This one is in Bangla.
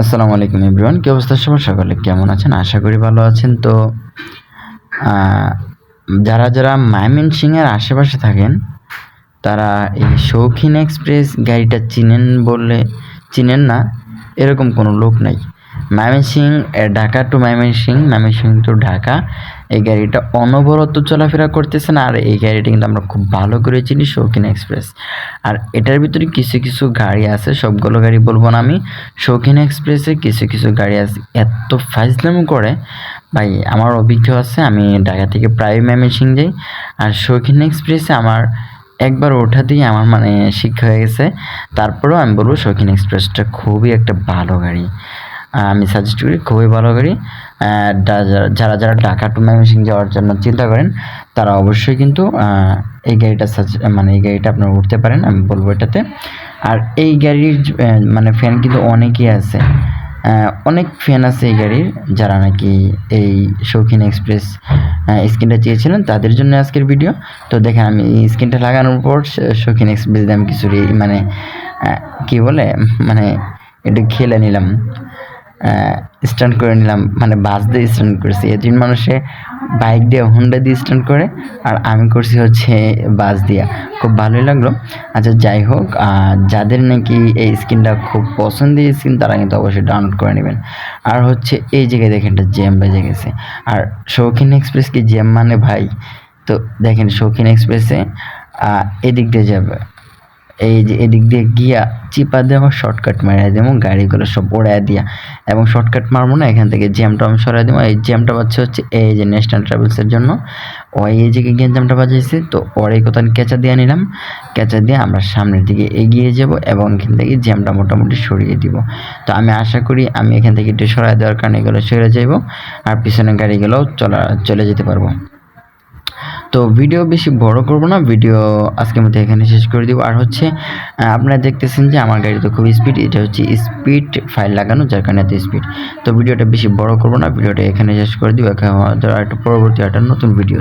আসসালামু আলাইকুম ইব্রাহিম কি অবস্থা সবার? সকলে কেমন আছেন? আশা করি ভালো আছেন। তো যারা যারা মায়মিন সিংয়ের আশেপাশে থাকেন, তারা এই শৌখিন এক্সপ্রেস গাড়িটা চিনেন বললে, চিনেন না, এরকম কোনো লোক নাই। Mymensingh Dhaka to Mymensingh Mymensingh to Dhaka. এই গাড়িটা অনবরত চলাফেরা করতেছে না, আর এই গাড়িটা কিন্তু আমরা খুব ভালো করে চিনি, শৌখিন এক্সপ্রেস। আর এটার ভিতরে কিছু কিছু গাড়ি আছে, সবগুলো গাড়ি বলব না আমি। শৌখিন এক্সপ্রেসে কিছু কিছু গাড়ি আছে, এত ফাইজলামো করে। ভাই, আমার অভিজ্ঞ আছে, আমি ঢাকা থেকে প্রায় ময়মনসিং যাই। আর শৌখিন এক্সপ্রেসে আমার একবার ওঠাতেই আমার মানে শিক্ষা হয়ে গেছে। তারপরেও আমি বলব শৌখিন এক্সপ্রেসটা খুবই একটা ভালো গাড়ি। আমি সাজেস্ট করি, খুবই ভালো গাড়ি যারা- যারা ঢাকা টু ময়মনসিং যাওয়ার জন্য চিন্তা করেন, তারা অবশ্যই কিন্তু এই গাড়িটা মানে এই গাড়িটা আপনারা উঠতে পারেন, আমি বলব এটাতে। আর এই গাড়ির মানে ফ্যান কিন্তু অনেকই আছে। অনেক ফ্যান আছে এই গাড়ির, যারা নাকি এই শৌখিন এক্সপ্রেস স্ক্রিনটা চেয়েছিলেন, তাদের জন্য আজকের ভিডিও তো দেখেন, আমি স্ক্রিনটা লাগানোর পর শৌখিন এক্সপ্রেস দিয়ে আমি কিছু মানে কি বলে মানে একটু খেলে নিলাম। স্ট্যান্ড করে নিলাম। মানে বাস দিয়ে স্ট্যান্ড করেছি। এদিন মানুষে বাইক দিয়ে হুন্ডা দিয়ে স্ট্যান্ড করে, আর আমি করছি হচ্ছে বাস দিয়া। খুব ভালোই লাগল। আচ্ছা যাই হোক যাদের নাকি এই স্কিনটা খুব পছন্দের স্কিন তারা কিন্তু অবশ্যই ডাউনলোড করে নেবেন। আর হচ্ছে এই জায়গায় দেখেন একটা জ্যাম বেজে গেছে। আর শৌখিন এক্সপ্রেস কি জ্যাম মানে ভাই? তো দেখেন শৌখিন এক্সপ্রেসে এদিক দিয়ে যাবে। এই যে এদিক দিয়ে গিয়া চিপা দিয়ে আমার শর্টকাট মারিয়ে দেবো গাড়িগুলো সব ওড়াই দিয়া। এবং শর্টকাট মারবো না, এখান থেকে জ্যামটা আমি সরাই দেবো এই জ্যামটা পাচ্ছে হচ্ছে এই যে ন্যাশনাল ট্রাভেলসের জন্য। ওই এই জায়গায় গিয়ে জ্যামটা বাজাইছে, তো ওর এই কথা কেঁচা দিয়ে নিলাম। কেঁচা দিয়ে আমরা সামনের দিকে এগিয়ে যাব এবং এখান থেকে জ্যামটা মোটামুটি সরিয়ে দিব। তো আমি আশা করি আমি এখান থেকে একটু সরাই দেওয়ার কারণে এগুলো সরে যাইব, আর পিছনের গাড়িগুলোও চলা, চলে যেতে পারব। তো ভিডিও বেশি বড় করব না ভিডিও আজকের মধ্যে এখানে শেষ করে দিব। আর হচ্ছে আপনারা দেখতেছেন যে আমার গাড়িতে খুব স্পিড এটা হচ্ছে স্পিড ফাইল লাগানো, যার কারণে এত স্পিড তো ভিডিওটা বেশি বড় করব না ভিডিওটা এখানে শেষ করে দিব। একটা পরবর্তী একটা নতুন ভিডিও